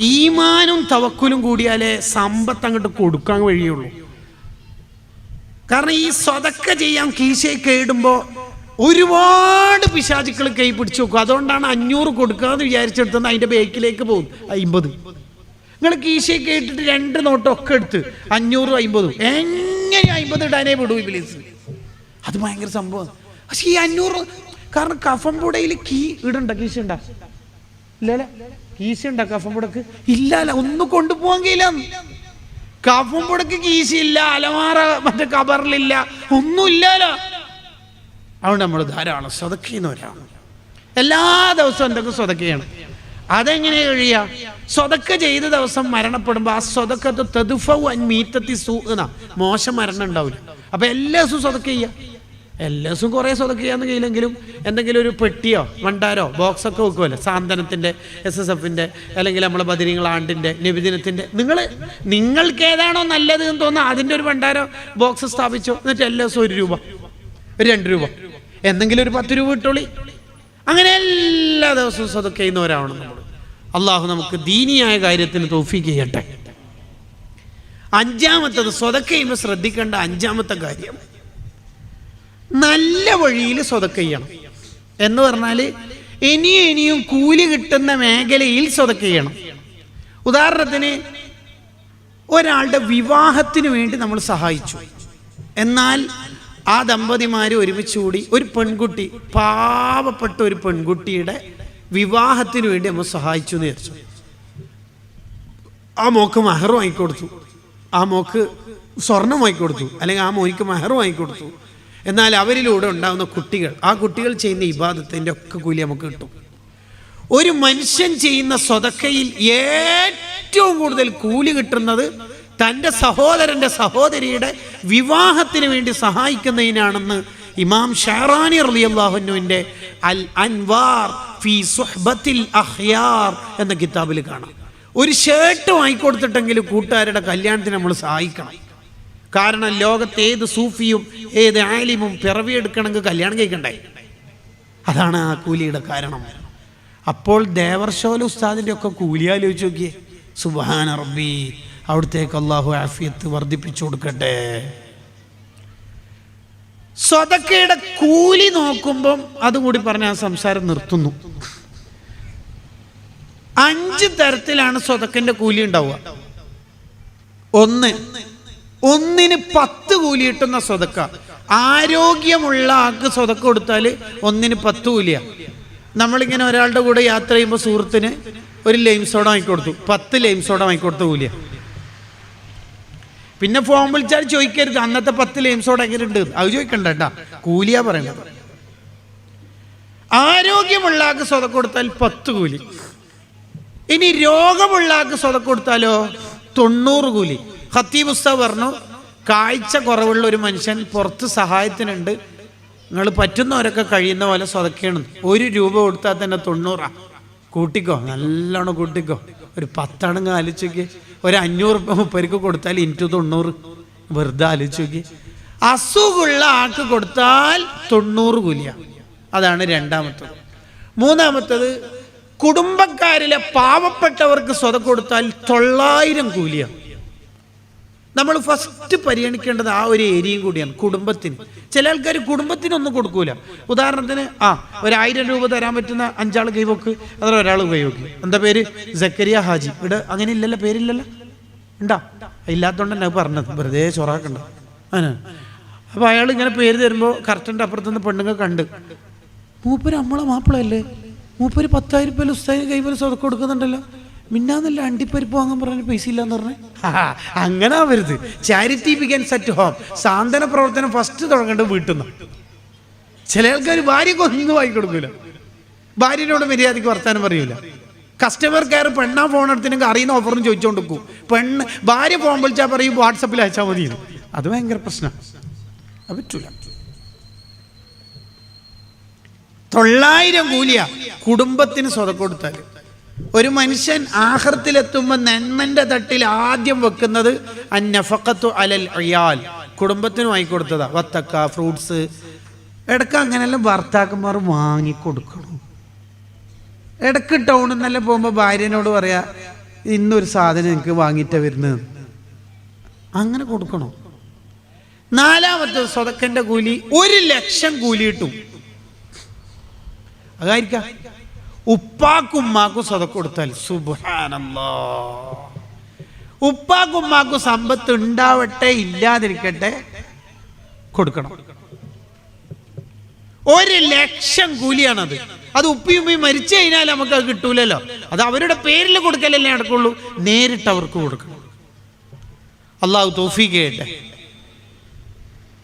ഈമാനും തവക്കുലും കൂടിയാലേ സമ്പത്ത് അങ്ങോട്ട് കൊടുക്കാൻ കഴിയുള്ളൂ കാരണം ഈ സ്വതക്ക ചെയ്യാൻ കീശയെ കേടുമ്പോൾ ഒരുപാട് പിശാചുക്കൾ കൈ പിടിച്ചു നോക്കും അതുകൊണ്ടാണ് അഞ്ഞൂറ് കൊടുക്കാന്ന് വിചാരിച്ചെടുത്തത് അതിന്റെ ബേക്കിലേക്ക് പോകും. അമ്പത് നിങ്ങൾ കീശയെ കേട്ടിട്ട് രണ്ട് നോട്ടം ഒക്കെ എടുത്ത് അഞ്ഞൂറും അമ്പതും എങ്ങനെ അമ്പത് ഇടാനേ വിടൂ ഇബിലീസ്? അത് ഭയങ്കര സംഭവം. പക്ഷെ ഈ അഞ്ഞൂറ് കാരണം കഫം പുടയിൽ കീ ഇടണ്ട കീശ ഉണ്ടാ ഇല്ലല്ലേ കീശ ഉണ്ടോ കഫം പുടക്ക്? ഇല്ലല്ല ഒന്നും കൊണ്ടുപോകാൻ കഴിയില്ല കഫം പുടക്ക് ഇല്ല അലമാറ മറ്റേ കബറിലില്ല ഒന്നുമില്ലല്ലോ അതുകൊണ്ട് നമ്മൾ ധാരാളം സ്വതക്കുന്നവരാണ്. എല്ലാ ദിവസവും എന്തൊക്കെ സ്വതക്കുകയാണ് അതെങ്ങനെ കഴിയുക സ്വതക്ക ചെയ്ത ദിവസം മരണപ്പെടുമ്പോൾ ആ സ്വതക്കത്ത് തെതുഫവ് അൻ സൂ എന്നാ. മോശം മരണം ഉണ്ടാവില്ല അപ്പൊ എല്ലാ ദിവസവും സ്വതക്ക ചെയ്യുക എല്ലാ ദിവസവും കുറേ സ്വതക്കുകയാണെന്നെങ്കിലും എന്തെങ്കിലും ഒരു പെട്ടിയോ വണ്ടാരോ ബോക്സൊക്കെ വെക്കുമല്ലോ സാന്ത്വനത്തിന്റെ എസ് എസ് എഫിന്റെ അല്ലെങ്കിൽ നമ്മളെ ബദിരിങ്ങളാണ്ടിന്റെ നിബിദിനത്തിന്റെ. നിങ്ങൾ നിങ്ങൾക്ക് ഏതാണോ നല്ലത് എന്ന് തോന്നുന്നത് അതിന്റെ ഒരു വണ്ടാരോ ബോക്സ് സ്ഥാപിച്ചോ. എന്നിട്ട് എല്ലാ ദിവസവും ഒരു രൂപ. ഒരു രണ്ട് രൂപ. എന്തെങ്കിലും ഒരു പത്ത് രൂപ ഇട്ടോളി. അങ്ങനെ എല്ലാ ദിവസവും സ്വതക്ക ചെയ്യുന്നവരാവണം നമ്മൾ. അള്ളാഹു നമുക്ക് ദീനിയായ കാര്യത്തിന് തോഫീക്ക് ചെയ്യട്ടെ. അഞ്ചാമത്തത് സ്വതക്ക ചെയ്യുമ്പോൾ ശ്രദ്ധിക്കേണ്ട അഞ്ചാമത്തെ കാര്യം. നല്ല വഴിയിൽ സ്വതക്ക ചെയ്യണം. എന്ന് പറഞ്ഞാൽ ഇനിയും ഇനിയും കൂലി കിട്ടുന്ന മേഖലയിൽ സ്വതക്ക ചെയ്യണം. ഉദാഹരണത്തിന് ഒരാളുടെ വിവാഹത്തിന് വേണ്ടി നമ്മൾ സഹായിച്ചു. എന്നാൽ ആ ദമ്പതിമാർ ഒരുമിച്ച് കൂടി ഒരു പെൺകുട്ടി പാവപ്പെട്ട ഒരു പെൺകുട്ടിയുടെ വിവാഹത്തിന് വേണ്ടി നമ്മൾ സഹായിച്ചു എന്ന് വിചാരിച്ചു. ആ മോക്ക് മഹർ വാങ്ങിക്കൊടുത്തു ആ മോക്ക് സ്വർണം വാങ്ങിക്കൊടുത്തു. അല്ലെങ്കിൽ ആ മോനിക്ക് മഹർ വാങ്ങിക്കൊടുത്തു എന്നാൽ അവരിലൂടെ ഉണ്ടാകുന്ന കുട്ടികൾ ആ കുട്ടികൾ ചെയ്യുന്ന ഇബാദത്തിന്റെ ഒക്കെ കൂലി നമുക്ക് കിട്ടും. ഒരു മനുഷ്യൻ ചെയ്യുന്ന സ്വതക്കയിൽ ഏറ്റവും കൂടുതൽ കൂലി കിട്ടുന്നത് തന്റെ സഹോദരന്റെ സഹോദരിയുടെ വിവാഹത്തിന് വേണ്ടി സഹായിക്കുന്നതിനാണെന്ന് ഇമാം ഷാറാനി റളിയല്ലാഹുവിന്റെ അൽ അൻവാർ ഫി സുഹ്ബത്തിൽ അഹ്യാർ എന്ന കിതാബിൽ കാണാം. ഒരു ഷർട്ട് വാങ്ങിക്കൊടുത്തിട്ടെങ്കിലും കൂട്ടുകാരുടെ കല്യാണത്തിന് നമ്മൾ സഹായിക്കണം. കാരണം ലോകത്ത് ഏത് സൂഫിയും ഏത് ആലിമും പിറവിയെടുക്കണമെങ്കിൽ കല്യാണം കഴിക്കണ്ടേ? അതാണ് ആ കൂലിയുടെ കാരണം. അപ്പോൾ ദേവർഷോല ഉസ്താദിന്റെ ഒക്കെ കൂലി ആലോചിച്ച് നോക്കിയേ. സുബാന റബ്ബി അവിടുത്തേക്ക് അള്ളാഹു ആഫിയത്ത് വർദ്ധിപ്പിച്ചു കൊടുക്കട്ടെ. സ്വതക്കയുടെ കൂലി നോക്കുമ്പം അതുകൂടി പറഞ്ഞ ആ സംസാരം നിർത്തുന്നു. അഞ്ച് തരത്തിലാണ് സ്വതക്കന്റെ കൂലി ഉണ്ടാവുക. ഒന്ന് ഒന്നിന് പത്ത് കൂലി കിട്ടുന്ന സ്വതക്ക. ആരോഗ്യമുള്ള ആൾക്ക് സ്വതക്ക കൊടുത്താൽ ഒന്നിന് പത്ത് കൂലിയാണ് നമ്മളിങ്ങനെ ഒരാളുടെ കൂടെ യാത്ര ചെയ്യുമ്പോൾ സുഹൃത്തിന് ഒരു ലൈം സോഡ വാങ്ങിക്കൊടുത്തു പത്ത് ലൈം സോഡ വാങ്ങിക്കൊടുത്ത കൂലിയാണ് പിന്നെ ഫോൺ വിളിച്ചാൽ ചോദിക്കരുത്. അന്നത്തെ പത്ത് ലൈം സോഡ എങ്ങനെ ഉണ്ട് അത് ചോദിക്കണ്ട കേട്ടാ. കൂലിയാ പറയണത് ആരോഗ്യമുള്ള ആൾക്ക് സ്വതക്ക കൊടുത്താൽ പത്ത് കൂലി. ഇനി രോഗമുള്ള ആൾക്ക് സ്വതക്ക കൊടുത്താലോ തൊണ്ണൂറ് കൂലി. ഖത്തീബ് ഉസ്താവ് പറഞ്ഞു കാഴ്ച കുറവുള്ള ഒരു മനുഷ്യൻ പുറത്ത് സഹായത്തിനുണ്ട്. നിങ്ങൾ പറ്റുന്നവരൊക്കെ കഴിയുന്ന പോലെ സ്വതക്കണം ഒരു രൂപ കൊടുത്താൽ തന്നെ തൊണ്ണൂറാ. കൂട്ടിക്കോ നല്ലോണം കൂട്ടിക്കോ. ഒരു പത്തണങ്ങ് ആലോചിക്ക് ഒരു അഞ്ഞൂറ് രൂപ മുപ്പർക്ക് കൊടുത്താൽ ഇന്റു തൊണ്ണൂറ്. വെറുതെ ആലോചിക്ക് അസുഖമുള്ള ആൾക്ക് കൊടുത്താൽ തൊണ്ണൂറ് കൂലിയ. അതാണ് രണ്ടാമത്തത്. മൂന്നാമത്തത് കുടുംബക്കാരിലെ പാവപ്പെട്ടവർക്ക് സ്വത കൊടുത്താൽ തൊള്ളായിരം കൂലിയാണ് നമ്മൾ ഫസ്റ്റ് പരിഗണിക്കേണ്ടത് ആ ഒരു ഏരിയയും കൂടിയാണ് കുടുംബത്തിന്. ചില ആൾക്കാർ കുടുംബത്തിനൊന്നും കൊടുക്കൂല. ഉദാഹരണത്തിന് ആ ഒരായിരം രൂപ തരാൻ പറ്റുന്ന അഞ്ചാൾ കൈവക്ക് അതിൽ ഒരാൾ കൈവക്ക് എന്താ പേര്? ജക്കരിയ ഹാജി. ഇവിടെ അങ്ങനെ ഇല്ലല്ലോ പേരില്ലല്ലോ. ഉണ്ടാ ഇല്ലാത്തോണ്ട് തന്നെ പറഞ്ഞത്. വെറുതെ ചൊറാക്കണ്ട. അങ്ങനെ അപ്പൊ അയാൾ ഇങ്ങനെ പേര് തരുമ്പോൾ കറക്റ്റിന്റെ അപ്പുറത്തുനിന്ന് പെണ്ണുങ്ങൾ കണ്ട് മൂപ്പര് നമ്മളെ മാപ്പിളയല്ലേ? മൂപ്പര് പത്തായിരം രൂപ ഉസ്താദിന് കൈവരെ കൊടുക്കുന്നുണ്ടല്ലോ. മിന്നാന്നല്ല അണ്ടിപ്പരിപ്പ് വാങ്ങാൻ പറഞ്ഞ പൈസ ഇല്ലാന്ന് പറഞ്ഞേ അങ്ങനെ ആവരുത് ചാരിറ്റി ബിഗൻസ് അറ്റ് ഹോം സാന്ത്വന പ്രവർത്തനം ഫസ്റ്റ് തുടങ്ങേണ്ടത് വീട്ടിൽ നിന്ന്. ചില ആൾക്കാർ ഭാര്യക്ക് ഒന്നും വാങ്ങിക്കൊടുക്കൂല ഭാര്യനോട് മര്യാദയ്ക്ക് വർത്താനം പറയൂല. കസ്റ്റമർ കെയർ പെണ്ണാ ഫോൺ എടുത്തിനെങ്കിൽ അറിയുന്ന ഓഫറും ചോദിച്ചുകൊണ്ട് വെക്കും പെണ്ണ് ഭാര്യ ഫോൺ വിളിച്ചാൽ പറയും വാട്സപ്പിൽ അയച്ചാൽ മതി. അത് ഭയങ്കര പ്രശ്നമാണ് അത് പറ്റൂല. തൊള്ളായിരം കൂലിയ കുടുംബത്തിന് സ്വതം കൊടുത്താൽ ഒരു മനുഷ്യൻ ആഹൃത്തിലെത്തുമ്പോൾ നന്മന്റെ തട്ടിൽ ആദ്യം വെക്കുന്നത് അന്നഫക്കത്തു അലൽ അയാൽ കുടുംബത്തിന് കൊടുത്തതാ വത്തക്ക ഫ്രൂട്ട്സ്. ഇടയ്ക്ക് അങ്ങനെല്ലാം ഭർത്താക്കന്മാർ വാങ്ങിക്കൊടുക്കണം. ഇടയ്ക്ക് ടൗണിൽ നിന്നെല്ലാം പോകുമ്പോൾ ഭാര്യനോട് പറയാ ഇന്നൊരു സാധനം എനിക്ക് വാങ്ങിയിട്ടാ വരുന്നത്. അങ്ങനെ കൊടുക്കണം. നാലാമത്തെ സ്വതക്കന്റെ കൂലി ഒരു ലക്ഷം കൂലി കിട്ടും. അതായിരിക്കാം. ഉപ്പാക്കും ഉമ്മാക്കും സ്വതക്ക കൊടുത്താൽ സുബാനല്ലോ ഉപ്പാക്കും ഉമ്മാക്കും സമ്പത്ത് ഉണ്ടാവട്ടെ ഇല്ലാതിരിക്കട്ടെ കൊടുക്കണം. ഒരു ലക്ഷം കൂലിയാണത്. അത് ഉപ്പിയും ഉമ്മയും മരിച്ചു കഴിഞ്ഞാൽ നമുക്ക് അത് കിട്ടൂലല്ലോ. അത് അവരുടെ പേരിൽ കൊടുക്കലല്ലേ നടക്കുള്ളൂ. നേരിട്ട് അവർക്ക് കൊടുക്കണം. അള്ളാഹു തോഫീക്ക് ചെയ്യട്ടെ.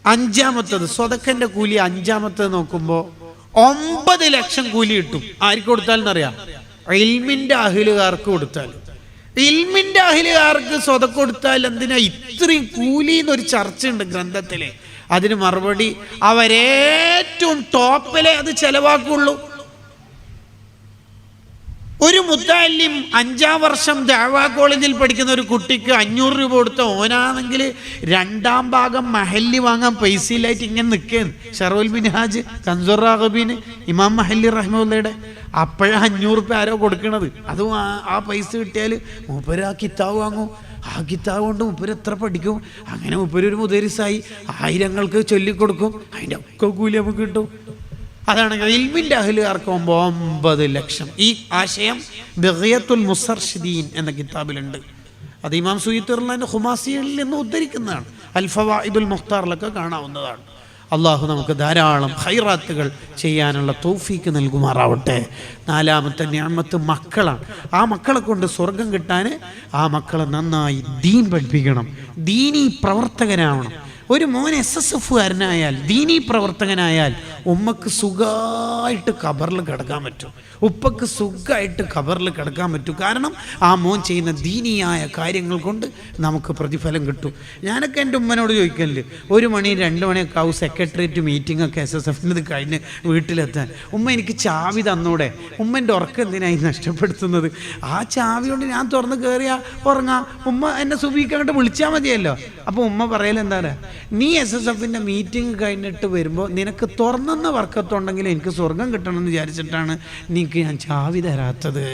അഞ്ചാമത്തത് സ്വതക്കന്റെ കൂലി അഞ്ചാമത്തത് നോക്കുമ്പോൾ ഒമ്പത് ലക്ഷം കൂലി കിട്ടും. ആർക്ക് കൊടുത്താലെന്നറിയാം ഇൽമിന്റെ അഹിലുകാർക്ക് കൊടുത്താൽ ഇൽമിന്റെ അഹിലുകാർക്ക് സ്വത കൊടുത്താൽ എന്തിനാ ഇത്രയും കൂലി എന്നൊരു ചർച്ചയുണ്ട് ഗ്രന്ഥത്തിലെ. അതിന് മറുപടി അവരേറ്റവും ടോപ്പിലെ അത് ചെലവാക്കുള്ളൂ. ഒരു മുത്താലിം അഞ്ചാം വർഷം ദാവാ കോളേജിൽ പഠിക്കുന്ന ഒരു കുട്ടിക്ക് അഞ്ഞൂറ് രൂപ കൊടുത്ത ഓനാണെങ്കിൽ രണ്ടാം ഭാഗം മഹല്ലി വാങ്ങാൻ പൈസയിലായിട്ട് ഇങ്ങനെ നിൽക്കുകയാണ്. ഷറോൽ മിൻഹാജ് കൻസുർ റാഹബീന് ഇമാം മഹല്ലി റഹ്മുള്ളയുടെ അപ്പോഴാ അഞ്ഞൂറ് രൂപ ആരോ കൊടുക്കണത്. അതും ആ പൈസ കിട്ടിയാൽ മൂപ്പര് ആ കിതാബ് വാങ്ങും. ആ കിത്താവ് കൊണ്ട് മൂപ്പര് എത്ര പഠിക്കും? അങ്ങനെ മൂപ്പര് ഒരു മുതരിസായി ആയിരങ്ങൾക്ക് ചൊല്ലിക്കൊടുക്കും. അതിന്റെ ഒക്കെ കൂലി നമുക്ക് കിട്ടും. അതാണ് ഇൽമിന്റെ അഹലുകാർക്ക് മുമ്പ് ഒമ്പത് ലക്ഷം. ഈ ആശയം ബഹിയത്തുൽ മുസർഷിദീൻ എന്ന കിതാബിലുണ്ട്. അത് ഇമാം സുയിത്തുറിന്റെ ഹുമാസിയിൽ നിന്ന് ഉദ്ധരിക്കുന്നതാണ്. അൽഫവാഇദുൽ മുഖ്താറിലൊക്കെ കാണാവുന്നതാണ്. അള്ളാഹു നമുക്ക് ധാരാളം ഹൈറാത്തുകൾ ചെയ്യാനുള്ള തോഫീക്ക് നൽകുമാറാവട്ടെ. നാലാമത്തെ ഞാമത്ത് മക്കളാണ്. ആ മക്കളെ കൊണ്ട് സ്വർഗം കിട്ടാൻ ആ മക്കളെ നന്നായി ദീൻ പഠിപ്പിക്കണം. ദീനി പ്രവർത്തകനാവണം. ഒരു മോൻ എസ് എസ് എഫുകാരനായാൽ ദീനീ പ്രവർത്തകനായാൽ ഉമ്മക്ക് സുഖമായിട്ട് കബറിൽ കിടക്കാൻ പറ്റും. ഉപ്പക്ക് സുഖമായിട്ട് കബറിൽ കിടക്കാൻ പറ്റും. കാരണം ആ മോൻ ചെയ്യുന്ന ദീനിയായ കാര്യങ്ങൾ കൊണ്ട് നമുക്ക് പ്രതിഫലം കിട്ടും. ഞാനൊക്കെ എന്റെ ഉമ്മനോട് ചോദിക്കൽ ഒരു മണി രണ്ട് മണിയൊക്കെ ആവും സെക്രട്ടേറിയറ്റ് മീറ്റിംഗ് ഒക്കെ എസ് എസ് എഫിന്റെ കഴിഞ്ഞ് വീട്ടിലെത്താൻ. ഉമ്മ എനിക്ക് ചാവി തന്നൂടെ. ഉമ്മന്റെ ഉറക്കം എന്തിനായി നഷ്ടപ്പെടുത്തുന്നത്? ആ ചാവി കൊണ്ട് ഞാൻ തുറന്ന് കയറിയാൽ ഉറങ്ങാം. ഉമ്മ എന്നെ സുബീക്ക് അങ്ങോട്ട് വിളിച്ചാൽ മതിയല്ലോ. അപ്പോൾ ഉമ്മ പറയലെന്താ നീ എസ് എസ് എഫിന്റെ മീറ്റിംഗ് കഴിഞ്ഞിട്ട് വരുമ്പോൾ നിനക്ക് തുറന്നെന്ന വർക്കത്തുണ്ടെങ്കിൽ എനിക്ക് സ്വർഗം കിട്ടണമെന്ന് വിചാരിച്ചിട്ടാണ് നീക്ക് ഞാൻ ചാവി തരാത്തത്.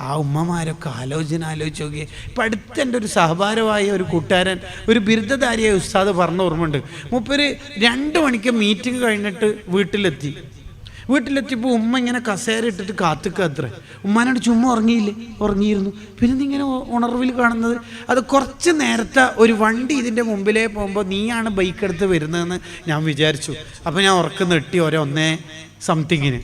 ആ ഉമ്മമാരൊക്കെ ആലോചന ആലോചിച്ച് നോക്കി. ഇപ്പം അടുത്ത എന്റെ ഒരു സഹഭാരമായ ഒരു കൂട്ടുകാരൻ ഒരു ബിരുദധാരിയായ ഉസ്താദ് പറഞ്ഞ ഓർമ്മയുണ്ട്. മുപ്പര് രണ്ട് മണിക്ക് മീറ്റിംഗ് കഴിഞ്ഞിട്ട് വീട്ടിലെത്തി. വീട്ടിലെത്തിയപ്പോൾ ഉമ്മ ഇങ്ങനെ കസേര ഇട്ടിട്ട് കാത്തുക്ക അത്ര. ഉമ്മാനോട് ചുമ്മാ ഉറങ്ങിയില്ലേ? ഉറങ്ങിയിരുന്നു. പിന്നെ ഇങ്ങനെ ഉണർവിൽ കാണുന്നത്. അത് കുറച്ച് നേരത്തെ ഒരു വണ്ടി ഇതിന്റെ മുമ്പിലേ പോകുമ്പോൾ നീയാണ് ബൈക്ക് എടുത്ത് വരുന്നതെന്ന് ഞാൻ വിചാരിച്ചു. അപ്പോൾ ഞാൻ ഉറക്കം നെട്ടി ഓരോ ഒന്നേ സംതിങ്ങിന്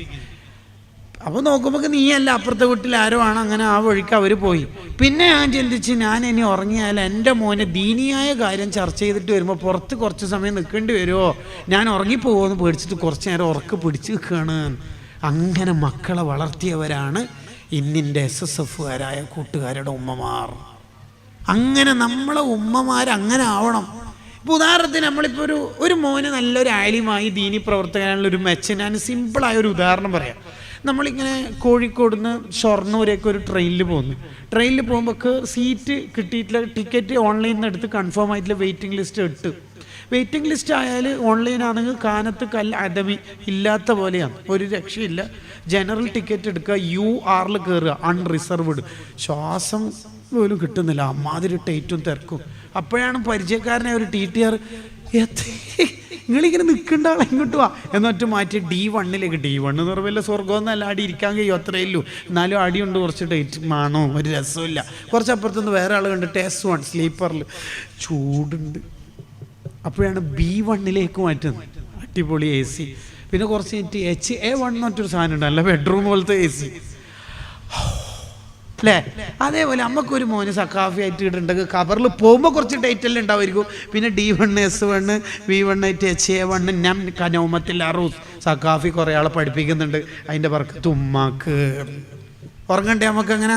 അപ്പോൾ നോക്കുമ്പോൾ നീയല്ല അപ്പുറത്തെ വീട്ടിൽ ആരോ ആണ്. അങ്ങനെ ആ വഴിക്ക് അവർ പോയി. പിന്നെ ഞാൻ ചിന്തിച്ച് ഞാൻ ഇനി ഉറങ്ങിയാൽ എന്റെ മോനെ ദീനിയായ കാര്യം ചർച്ച ചെയ്തിട്ട് വരുമ്പോൾ പുറത്ത് കുറച്ച് സമയം നിൽക്കേണ്ടി വരുമോ ഞാൻ ഉറങ്ങിപ്പോകുമോ എന്ന് പേടിച്ചിട്ട് കുറച്ച് നേരം ഉറക്ക് പിടിച്ച് നിൽക്കുകയാണ് അങ്ങനെ മക്കളെ വളർത്തിയവരാണ് ഇന്നിന്റെ എസ് എസ് എഫുകാരായ കൂട്ടുകാരുടെ ഉമ്മമാർ. അങ്ങനെ നമ്മളെ ഉമ്മമാർ അങ്ങനെ ആവണം. ഇപ്പൊ ഉദാഹരണത്തിന് നമ്മളിപ്പോൾ ഒരു ഒരു മോന് നല്ലൊരു ആലിമായി ദീനി പ്രവർത്തകനുള്ള ഒരു മെച്ചൻ ഞാൻ സിമ്പിളായ ഒരു ഉദാഹരണം പറയാം. നമ്മളിങ്ങനെ കോഴിക്കോട് നിന്ന് ഷൊർണൂരേക്ക് ഒരു ട്രെയിനിൽ പോകുന്നു ട്രെയിനിൽ പോകുമ്പോൾ സീറ്റ് കിട്ടിയിട്ടില്ല ടിക്കറ്റ് ഓൺലൈനിൽ നിന്ന് എടുത്ത് കൺഫേം ആയിട്ടുള്ള വെയിറ്റിംഗ് ലിസ്റ്റ് ഇട്ട്. വെയിറ്റിംഗ് ലിസ്റ്റ് ആയാൽ ഓൺലൈൻ ആണെങ്കിൽ കാനത്ത് കല്ല് അദവി ഇല്ലാത്ത പോലെയാണ്. ഒരു രക്ഷയില്ല. ജനറൽ ടിക്കറ്റ് എടുക്കുക യു ആറിൽ കയറുക അൺറിസർവ്ഡ് ശ്വാസം പോലും കിട്ടുന്നില്ല. അമ്മാതിരി ടേറ്റും തിരക്കും. അപ്പോഴാണ് പരിചയക്കാരനെ ഒരു ടി ടി ആർ നിങ്ങളിങ്ങനെ നിൽക്കേണ്ട ആളെ ഇങ്ങോട്ട് വാ. എന്നിട്ട് മാറ്റി ഡി വണ്ണിലേക്ക് ഡി വണ്ണ് എന്ന് പറയുമ്പോൾ സ്വർഗമൊന്നല്ല അടി ഇരിക്കാൻ കഴിയും? അത്രയേ ഉള്ളൂ. എന്നാലും അടിയുണ്ട് കുറച്ച് ഡേറ്റ് മാണോ? ഒരു രസമില്ല കുറച്ച് അപ്പുറത്തുനിന്ന് വേറെ ആൾ കണ്ടിട്ട് എസ് വൺ സ്ലീപ്പറിൽ ചൂടുണ്ട്. അപ്പോഴാണ് ബി വണ്ണിലേക്ക് മാറ്റുന്നത്. അടിപൊളി എ സി പിന്നെ കുറച്ച് എച്ച് എ വൺ എന്നൊറ്റൊരു സാധനം ഉണ്ട്. അല്ല ബെഡ്റൂം പോലത്തെ എ സി അല്ലേ അതേപോലെ നമുക്കൊരു മോന് സക്കാഫി ആയിട്ട് ഇടുന്നുണ്ടെങ്കിൽ കവറിൽ പോകുമ്പോൾ കുറച്ച് ഡേറ്റെല്ലാം ഉണ്ടാവുമായിരിക്കും പിന്നെ D one S one V one eight H A one ഞാൻ കനോമത്തിൽ അറൂസ് സക്കാഫി കുറേ ആളെ പഠിപ്പിക്കുന്നുണ്ട്. അതിന്റെ വർക്ക് തുമ്മാക്ക്. ഉറങ്ങണ്ടേ നമുക്ക് അങ്ങനെ?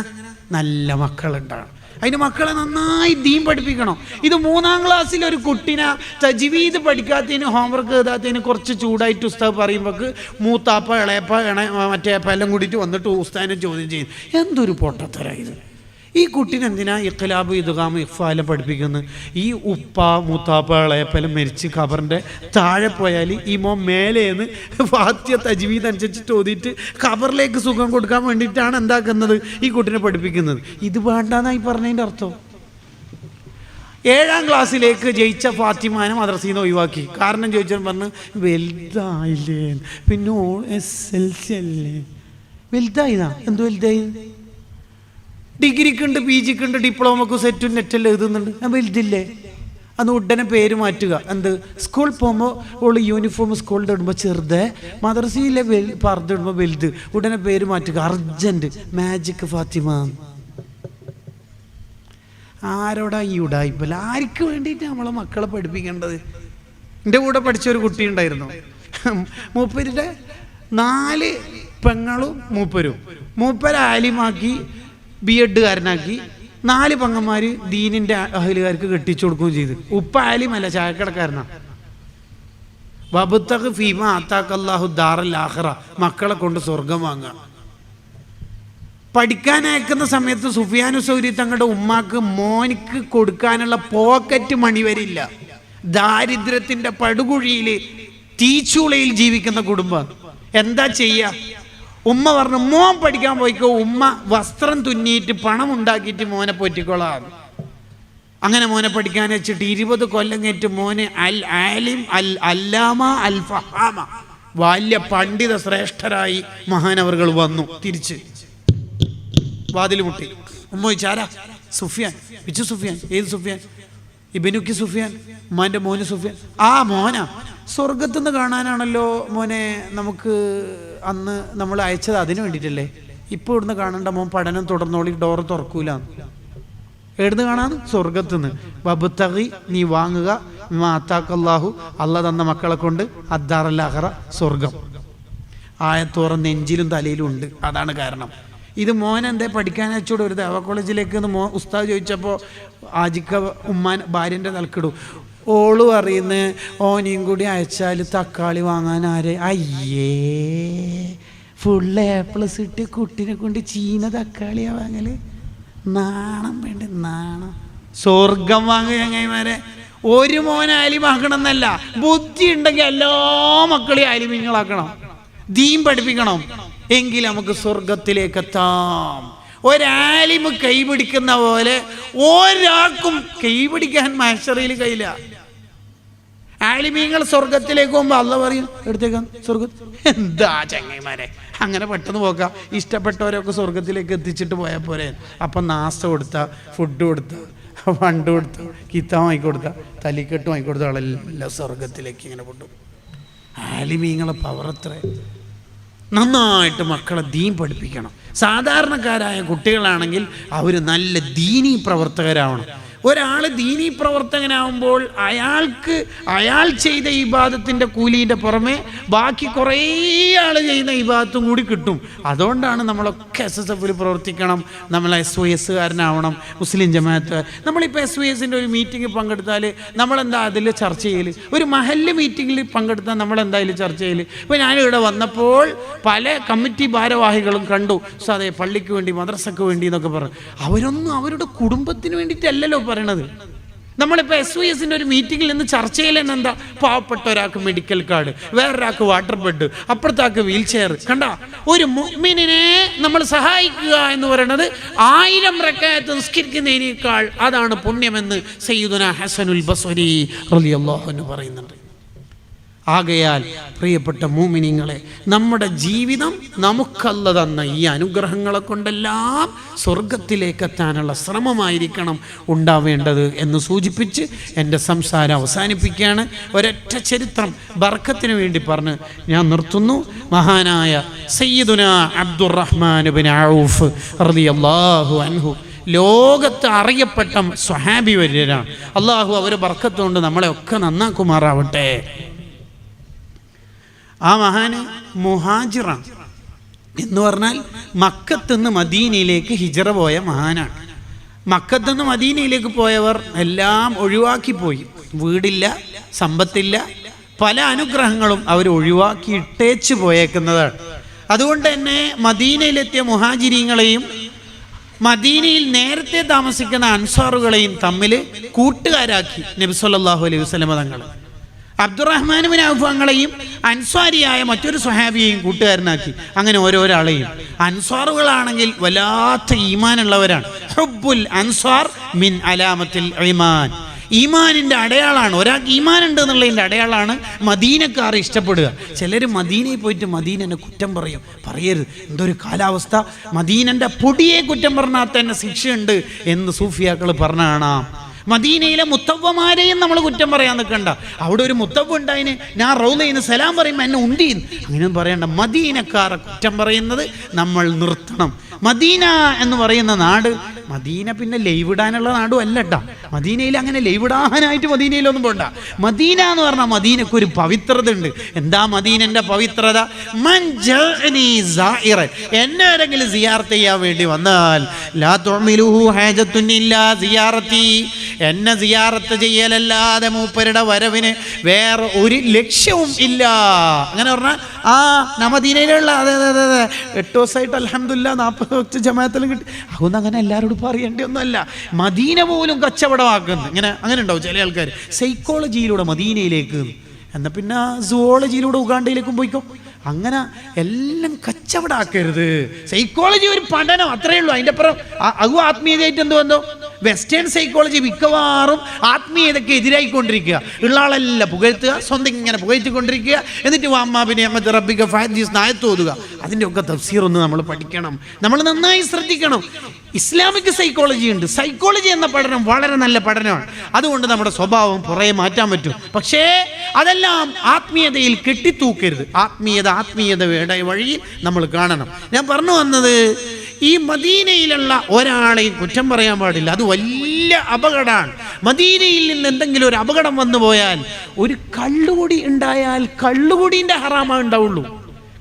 നല്ല മക്കളുണ്ടാണ് അതിന് മക്കളെ നന്നായി ദീൻ പഠിപ്പിക്കണം. ഇത് മൂന്നാം ക്ലാസ്സിൽ ഒരു കുട്ടിനെ തജ്വീദ് പഠിക്കാത്തതിന് ഹോംവർക്ക് എഴുതാത്തതിന് കുറച്ച് ചൂടായിട്ട് ഉസ്താവ് പറയുമ്പോൾ മൂത്താപ്പ ഇളയപ്പ ഇണ മറ്റേപ്പ എല്ലാം കൂടിയിട്ട് വന്നിട്ട് ഉസ്താനെ ചോദ്യം ചെയ്യും. എന്തൊരു പൊട്ടത്തര ഇത്? ഈ കുട്ടീനെ എന്തിനാ ഇഖ്ലാബ് ഇതുകാമ ഇഫാലം പഠിപ്പിക്കുന്നത്? ഈ ഉപ്പ മുത്താപ്പ ഇളയപ്പലം മരിച്ച് ഖബറിന്റെ താഴെ പോയാൽ ഈ മോ മേലേന്ന് വാത്യ തജ്വീദ് അനുസരിച്ച് ചോദിയിട്ട് ഖബറിലേക്ക് സുഖം കൊടുക്കാൻ വേണ്ടിയിട്ടാണ് എന്താക്കുന്നത് ഈ കുട്ടീനെ പഠിപ്പിക്കുന്നത്? ഇത് വേണ്ടാന്നായി പറഞ്ഞതിന്റെ അർത്ഥം. ഏഴാം ക്ലാസ്സിലേക്ക് ജയിച്ച ഫാത്തിമാനെ മദ്രസയിൽ നിന്ന് ഒഴിവാക്കി. കാരണം ചോദിച്ചാൽ പറഞ്ഞു വലുതായില്ലേ പിന്നെ എസ് എൽ സി അല്ലേ? വലുതായതാ എന്ത് വലുതായി? ഡിഗ്രിക്കുണ്ട് പി ജിക്കുണ്ട് ഡിപ്ലോമക്ക് സെറ്റും നെറ്റെല്ലാം എഴുതുന്നുണ്ട്. ഞാൻ വലുതില്ലേ അന്ന് ഉടനെ പേര് മാറ്റുക. എന്ത്? സ്കൂൾ പോകുമ്പോൾ ഉള്ള യൂണിഫോം സ്കൂളിൽ ഇടുമ്പോൾ ചെറുത് മദ്രസയിലെ വെൽ പറഞ്ഞിടുമ്പോൾ വലുത്. ഉടനെ പേര് മാറ്റുക. Urgent magic Fathima. ആരോടാ ഈ ഉടായ്പല്ല ആർക്ക് വേണ്ടിയിട്ട് നമ്മളെ മക്കളെ പഠിപ്പിക്കേണ്ടത്? എന്റെ കൂടെ പഠിച്ച ഒരു കുട്ടി ഉണ്ടായിരുന്നു. മൂപ്പരുടെ നാല് പെങ്ങളും മൂപ്പരും. മൂപ്പര ആലിമാക്കി ബി എഡുകാരനാക്കി നാല് പങ്ങന്മാര് ദീനിന്റെ അഹലുകാർക്ക് കെട്ടിച്ചു കൊടുക്കുകയും ചെയ്തു. ഉപ്പ ആലിമല്ല ചായക്കടക്കാരനാണ് വബുത്തഖ് മക്കളെ കൊണ്ട് സ്വർഗം വാങ്ങുക. പഠിക്കാൻ അയക്കുന്ന സമയത്ത് സുഫിയാനു സൗരി തങ്ങളുടെ ഉമ്മാക്ക് മോനിക്ക് കൊടുക്കാനുള്ള പോക്കറ്റ് മണി വരില്ല ദാരിദ്ര്യത്തിന്റെ പടുകുഴിയിൽ തീച്ചുളയിൽ ജീവിക്കുന്ന കുടുംബം. എന്താ ചെയ്യ? ഉമ്മ പറഞ്ഞു മോൻ പഠിക്കാൻ പോയിക്കോ ഉമ്മ വസ്ത്രം തുന്നിയിട്ട് പണം ഉണ്ടാക്കിയിട്ട് മോനെ പൊറ്റിക്കോളാം. അങ്ങനെ മോനെ പഠിക്കാൻ വെച്ചിട്ട് ഇരുപത് കൊല്ലം കഴിഞ്ഞിട്ട് മോനെ അൽ ആലിം അൽ അല്ലാമ അൽ ഫഹാമ വാല്യ പണ്ഡിത ശ്രേഷ്ഠരായി മഹാനവറുകൾ വന്നു തിരിച്ച്. വാതിൽ മുട്ടി ഉമ്മ ചോദിച്ചാരാ സുഫിയാൻ. വിച്ചു സുഫിയാൻ. ഏത് സുഫിയാൻ? ഇബിനുക്കി സുഫിയാൻ. ഉമ്മാന്റെ മോന് സുഫിയാൻ. ആ മോന. സ്വർഗത്തുനിന്ന് കാണാനാണല്ലോ മോനെ നമുക്ക് അന്ന് നമ്മൾ അയച്ചത് അതിന് വേണ്ടിയിട്ടല്ലേ? ഇപ്പോൾ ഇവിടുന്ന് കാണേണ്ട മോൻ പഠനം തുടർന്നോളി ഡോർ തുറക്കൂല. എവിടുന്ന് കാണാന്ന് സ്വർഗത്തുനിന്ന് ബബുത്തകി നീ വാങ്ങുക. മാത്താക്കല്ലാഹു അല്ല തന്ന മക്കളെ കൊണ്ട് അദ്ദാറല്ലാഹറ സ്വർഗം ആയത്തോറം നെഞ്ചിലും തലയിലും ഉണ്ട്. അതാണ് കാരണം. ഇത് മോൻ എന്തേ പഠിക്കാൻ അയച്ചുകൂടെ ഒരു ദേവ കോളേജിലേക്ക് മോ ഉസ്താദ് ചോദിച്ചപ്പോൾ ആജിക്ക ഉമ്മാൻ ഭാര്യന്റെ തലക്കിടും ഓൾ പറയുന്ന ഓനെയും കൂടി അയച്ചാൽ തക്കാളി വാങ്ങാൻ ആരെ? അയ്യേ ഫുള്ള് എ പ്ലസ് ഇട്ട് കുട്ടിനെ കൊണ്ട് ചീന തക്കാളിയാ വാങ്ങൽ. നാണം വേണ്ട നാണം. സ്വർഗം വാങ്ങുക ചങ്ങായിമാരെ. ഒരു മോനെ അലിമാക്കണം എന്നല്ല ബുദ്ധി ഉണ്ടെങ്കിൽ എല്ലാ മക്കളെയും ആലിമിങ്ങളാക്കണം ദീം പഠിപ്പിക്കണം. എങ്കിൽ നമുക്ക് സ്വർഗത്തിലേക്ക് എത്താം. ഒരാലിമ് കൈപിടിക്കുന്ന പോലെ ഒരാൾക്കും കൈപിടിക്കാൻ മാഷറിയിൽ കയ്യില്ല ആലിമീങ്ങൾ സ്വർഗത്തിലേക്ക് പോകുമ്പോൾ അല്ല പറയും എടുത്തേക്കാം സ്വർഗ എന്താ ചങ്ങൈമാരെ അങ്ങനെ പെട്ടെന്ന് പോക്കാം. ഇഷ്ടപ്പെട്ടവരൊക്കെ സ്വർഗത്തിലേക്ക് എത്തിച്ചിട്ട് പോയാൽ പോരെ. അപ്പം നാസ്ത കൊടുത്ത ഫുഡ് കൊടുത്ത ഫണ്ട് കൊടുത്ത കിത്താൻ വാങ്ങിക്കൊടുത്ത തലിക്കെട്ട് വാങ്ങിക്കൊടുത്ത ആളെല്ലാം സ്വർഗത്തിലേക്ക് ഇങ്ങനെ കൊണ്ടുപോകും ആലിമീങ്ങളെ പവർ അത്ര. നന്നായിട്ട് മക്കളെ ദീൻ പഠിപ്പിക്കണം. സാധാരണക്കാരായ കുട്ടികളാണെങ്കിൽ അവർ നല്ല ദീനീ പ്രവർത്തകരാവണം. ഒരാൾ ദീനീ പ്രവർത്തകനാവുമ്പോൾ അയാൾക്ക് അയാൾ ചെയ്ത ഇബാദത്തിന്റെ കൂലീന്റെ പുറമെ ബാക്കി കുറേ ആൾ ചെയ്യുന്ന ഇബാദത്തും കൂടി കിട്ടും. അതുകൊണ്ടാണ് നമ്മളൊക്കെ എസ് എസ് എഫിൽ പ്രവർത്തിക്കണം. നമ്മൾ എസ് ഒ എസ്സുകാരനാവണം മുസ്ലിം ജമാഅത്ത്. നമ്മളിപ്പോൾ എസ് ഒ എസിന്റെ ഒരു മീറ്റിംഗ് പങ്കെടുത്താൽ നമ്മളെന്താ അതിൽ ചർച്ച ചെയ്യൽ ഒരു മഹല്ല് മീറ്റിങ്ങിൽ പങ്കെടുത്താൽ അതിൽ ചർച്ച ചെയ്യൽ ഇപ്പോൾ ഞാനിവിടെ വന്നപ്പോൾ പല കമ്മിറ്റി ഭാരവാഹികളും കണ്ടു. സോ അതെ പള്ളിക്ക് വേണ്ടി മദ്രസക്ക് വേണ്ടി എന്നൊക്കെ പറഞ്ഞു. അവരൊന്നും അവരുടെ കുടുംബത്തിന് വേണ്ടിയിട്ടല്ലല്ലോ പറയണത്? നമ്മളിപ്പോൾ എസ് വി എസിന്റെ ഒരു മീറ്റിങ്ങിൽ നിന്ന് ചർച്ച ചെയ്യലെന്ന് എന്താ? പാവപ്പെട്ട ഒരാൾക്ക് മെഡിക്കൽ കാർഡ് വേറൊരാൾക്ക് വാട്ടർ ബെഡ് അപ്പുറത്താക്ക് വീൽ ചെയർ കണ്ട? ഒരു മുഗ്മിനെ നമ്മൾ സഹായിക്കുക എന്ന് പറയുന്നത് ആയിരം റക്കായത്ത് നിസ്കരിക്കുന്നതിനേക്കാൾ അതാണ് പുണ്യമെന്ന് സയ്യിദുന ഹസനുൽ ബസ്വരി റളിയല്ലാഹു അൻഹു പറയുന്നുണ്ട്. ആകയാൽ പ്രിയപ്പെട്ട മൂമിനിങ്ങളെ നമ്മുടെ ജീവിതം നമുക്കല്ല തന്ന ഈ അനുഗ്രഹങ്ങളെ കൊണ്ടെല്ലാം സ്വർഗത്തിലേക്ക് എത്താനുള്ള ശ്രമമായിരിക്കണം ഉണ്ടാവേണ്ടത് എന്ന് സൂചിപ്പിച്ച് എന്റെ സംസാരം അവസാനിപ്പിക്കുകയാണ്. ഒരൊറ്റ ചരിത്രം ബർക്കത്തിന് വേണ്ടി പറഞ്ഞ് ഞാൻ നിർത്തുന്നു. മഹാനായ സയ്യിദുന അബ്ദുറഹ്മാൻ ബിൻ ഔഫ് അള്ളാഹു അൻഹു ലോകത്ത് അറിയപ്പെട്ട സ്വഹാബി വര്യരാണ്. അള്ളാഹു അവർ ബർക്കത്തുകൊണ്ട് നമ്മളെ ഒക്കെ നന്നാക്കുമാറാവട്ടെ. ആ മഹാന് മുഹാജിറാണ്. എന്ന് പറഞ്ഞാൽ മക്കത്തുനിന്ന് മദീനയിലേക്ക് ഹിജറ പോയ മഹാനാണ്. മക്കത്തുനിന്ന് മദീനയിലേക്ക് പോയവർ എല്ലാം ഒഴിവാക്കിപ്പോയി. വീടില്ല സമ്പത്തില്ല. പല അനുഗ്രഹങ്ങളും അവർ ഒഴിവാക്കി ഇട്ടേച്ച് പോയേക്കുന്നതാണ്. അതുകൊണ്ട് തന്നെ മദീനയിലെത്തിയ മുഹാജിരിങ്ങളെയും മദീനയിൽ നേരത്തെ താമസിക്കുന്ന അൻസാറുകളെയും തമ്മിൽ കൂട്ടുകാരാക്കി നബിസ്വല്ലാഹു അലൈഹി വസല്ലമ തങ്ങൾ അബ്ദുറഹ്മാനുബിൻ ഔഫങ്ങളെയും അൻസ്വാരിയായ മറ്റൊരു സ്വഹാബിയെയും കൂട്ടുകാരനാക്കി. അങ്ങനെ ഓരോരാളെയും. അൻസ്വാറുകളാണെങ്കിൽ വല്ലാത്ത ഈമാനുള്ളവരാണ്. ഹുബുൽ അൻസ്വാർ മിൻ അലാമത്തിൽ ഈമാൻ ഈമാനിന്റെ അടയാളാണ്. ഒരാൾക്ക് ഈമാൻ ഉണ്ട് എന്നുള്ളതിന്റെ അടയാളാണ് മദീനക്കാർ ഇഷ്ടപ്പെടുക. ചിലർ മദീനയിൽ പോയിട്ട് മദീനനെ കുറ്റം പറയും. പറയരുത്. എന്തൊരു കാലാവസ്ഥ. മദീനന്റെ പൊടിയെ കുറ്റം പറഞ്ഞാൽ തന്നെ ശിക്ഷയുണ്ട് എന്ന് സൂഫിയാക്കൾ പറഞ്ഞ കാണാം മദീനയിലെ മുത്തവ്വമാരെയും നമ്മൾ കുറ്റം പറയാൻ നിൽക്കണ്ട. അവിടെ ഒരു മുത്തവ് ഉണ്ടായിന്. ഞാൻ റൗലയിന് സലാം പറയുമ്പോൾ എന്നെ ഉണ്ടീന്ന്. അങ്ങനെയൊന്നും പറയണ്ട. മദീനക്കാരെ കുറ്റം പറയുന്നത് നമ്മൾ നിർത്തണം. മദീന എന്ന് പറയുന്ന നാട് മദീന പിന്നെ ലൈവിടാനുള്ള നാടും അല്ല കേട്ടോ മദീനയിൽ അങ്ങനെ ലൈവിടാനായിട്ട് മദീനയിലൊന്നും പോണ്ട. മദീന എന്ന് പറഞ്ഞാൽ മദീനക്ക് ഒരു പവിത്രത ഉണ്ട് എന്താ മദീനന്റെ പവിത്രത. എന്നെ ആരെങ്കിലും സിയാർത്ത് ചെയ്യാൻ വേണ്ടി വന്നാൽ എന്നെ സിയാറത്ത് ചെയ്യലല്ലാതെ മൂപ്പരുടെ വരവിന് വേറെ ഒരു ലക്ഷ്യവും ഇല്ല. അങ്ങനെ പറഞ്ഞാൽ ആ നമദീനയിലുള്ള അതെ അതെ അതെ അതെ. എട്ട് ദിവസമായിട്ട് അലഹമില്ല നാൽപ്പത് ജമാഅത്തിലും കിട്ടി. അതൊന്നും അങ്ങനെ എല്ലാവരോടും പറയേണ്ടി ഒന്നല്ല മദീന പോലും കച്ചവടമാക്കുന്നു. ഇങ്ങനെ അങ്ങനെ ഉണ്ടാവും ചില ആൾക്കാർ സൈക്കോളജിയിലൂടെ മദീനയിലേക്ക്. എന്നാൽ പിന്നെ സുവോളജിയിലൂടെ ഉഗാണ്ടയിലേക്കും പോയിക്കോ. അങ്ങനെ എല്ലാം കച്ചവടാക്കരുത്. സൈക്കോളജി ഒരു പഠനം അത്രയേ ഉള്ളൂ. അതിന്റെ അപ്പുറം അതും ആത്മീയതയായിട്ട് എന്തോ വന്നോ? വെസ്റ്റേൺ സൈക്കോളജി മിക്കവാറും ആത്മീയതയ്ക്ക് എതിരായിക്കൊണ്ടിരിക്കുക. ഉള്ള ആളെല്ലാം പുകഴ്ത്തുക സ്വന്തം ഇങ്ങനെ പുകഴ്ത്തിക്കൊണ്ടിരിക്കുക. എന്നിട്ട് വാമ്മാബിനെ അമ്മത്ത് റബ്ബിക ഫാദീസ് നായത്തോതുക അതിന്റെ ഒക്കെ തഫ്സീർ ഒന്ന് നമ്മൾ പഠിക്കണം. നമ്മൾ നന്നായി ശ്രദ്ധിക്കണം. ഇസ്ലാമിക് സൈക്കോളജി ഉണ്ട്. സൈക്കോളജി എന്ന പഠനം വളരെ നല്ല പഠനമാണ്. അതുകൊണ്ട് നമ്മുടെ സ്വഭാവം പുറകെ മാറ്റാൻ പറ്റും. പക്ഷേ അതെല്ലാം ആത്മീയതയിൽ കെട്ടിത്തൂക്കരുത്. ആത്മീയത ആത്മീയതയുടെ വഴി നമ്മൾ കാണണം. ഞാൻ പറഞ്ഞു വന്നത് ഈ മദീനയിലുള്ള ഒരാളെയും കുറ്റം പറയാൻ പാടില്ല. അത് വലിയ അപകടമാണ്. മദീനയിൽ നിന്ന് എന്തെങ്കിലും ഒരു അപകടം വന്നു പോയാൽ ഒരു കള്ളുകൂടി ഉണ്ടായാൽ കള്ളുകൂടിന്റെ ഹറാമ ഉണ്ടാവുള്ളൂ.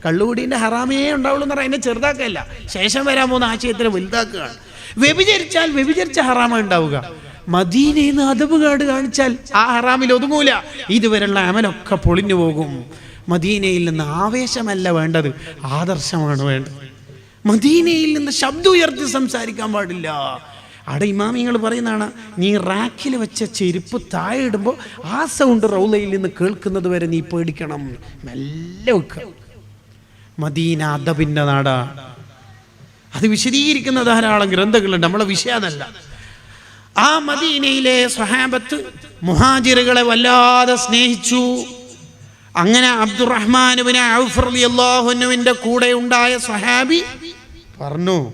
കള്ളുകൂടിന്റെ ഹറാമേ ഉണ്ടാവുള്ളൂ എന്ന് പറഞ്ഞാൽ അതിനെ ചെറുതാക്കല്ല. ശേഷം വരാൻ പോകുന്ന ആശയത്തിനെ വലുതാക്കുകയാണ്. വ്യഭിചരിച്ചാൽ വ്യഭിചരിച്ച ഹറാമ ഉണ്ടാവുക. മദീനയിൽ നിന്ന് കാട് കാണിച്ചാൽ ആ ഹറാമിൽ ഒതുങ്ങൂല. ഇതുവരെയുള്ള അമലൊക്കെ പൊളിഞ്ഞു പോകും. മദീനയിൽ നിന്ന് ആവേശമല്ല വേണ്ടത് ആദർശമാണ് വേണ്ടത്. മദീനയിൽ നിന്ന് ശബ്ദം ഉയർത്തി സംസാരിക്കാൻ പാടില്ല. അവിടെ ഇമാമിങ്ങൾ പറയുന്നതാണ് നീ റാക്കിൽ വെച്ച ചെരുപ്പ് താഴെ ഇടുമ്പോൾ ആ സൗണ്ട് റൗലയിൽ നിന്ന് കേൾക്കുന്നത് വരെ നീ പേടിക്കണം. മെല്ലെ വെക്കുക. മദീന അദബിന്റെ നാടാ. അത് വിശദീകരിക്കുന്ന ധാരാളം ഗ്രന്ഥങ്ങളുണ്ട്. നമ്മളെ വിഷയതല്ല ആ മദീനയിലെ സ്വഹാബത്ത് മുഹാജിറുകളെ വല്ലാതെ സ്നേഹിച്ചു. അങ്ങനെ അബ്ദുറഹ്മാനുവിനെ കൂടെ ഉണ്ടായ സ്വഹാബി പറഞ്ഞു